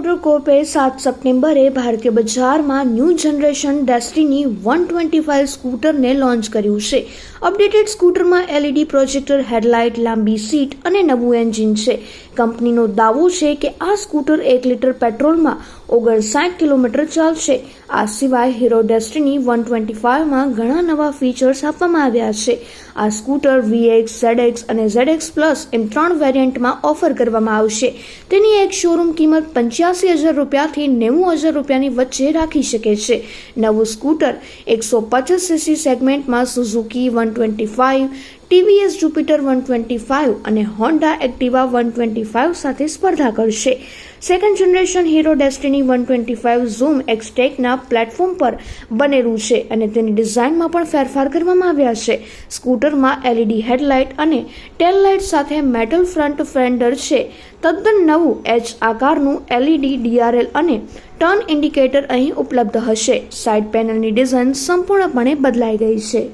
Motor કોર્પે સાત સપ્ટેમ્બરે ભારતીય બજારમાં new generation Destini one twenty five સ્કૂટરને launch કર્યું છે. અપડેટેડ સ્કૂટરમાં એલઈડી પ્રોજેક્ટર હેડલાઇટ લાંબી સીટ અને નવું એન્જિન છે. કંપનીનો દાવો છે કે આ સ્કૂટર એક લીટર પેટ્રોલમાં ઓગણસાઠ કિલોમીટર ચાલશે. આ સિવાય હીરો ડેસ્ટિની વન ટ્વેન્ટી ફાઇવમાં ઘણા નવા ફીચર્સ આપવામાં આવ્યા છે. આ સ્કૂટર વીએક્સ ઝેડએક્સ અને ઝેડએક્સ પ્લસ એમ ત્રણ વેરિયન્ટમાં ઓફર કરવામાં આવશે. તેની એક શોરૂમ કિંમત પંચ્યાસી હજાર રૂપિયાથી નેવું હજાર રૂપિયાની વચ્ચે રાખી શકે છે. નવું સ્કૂટર એકસો પચાસ સીસી સેગમેન્ટમાં Suzuki one twenty five TVS Jupiter one twenty five અને Honda Activa one twenty five સાથે સ્પર્ધા કરશે. Second generation Hero Destini one twenty five Zoom એક્સટેકના platform પર બનેલું છે અને તેની ડિઝાઇનમાં પણ ફેરફાર કરવામાં આવ્યા છે. સ્કૂટરમાં એલઈડી હેડલાઇટ અને ટેલ લાઇટ સાથે મેટલ ફ્રન્ટ ફેન્ડર છે. તદ્દન નવું એચ આકારનું એલઈડી ડીઆરએલ અને ટર્ન ઇન્ડિકેટર અહીં ઉપલબ્ધ હશે. સાઇડ પેનલની ડિઝાઇન સંપૂર્ણપણે બદલાઈ ગઈ છે.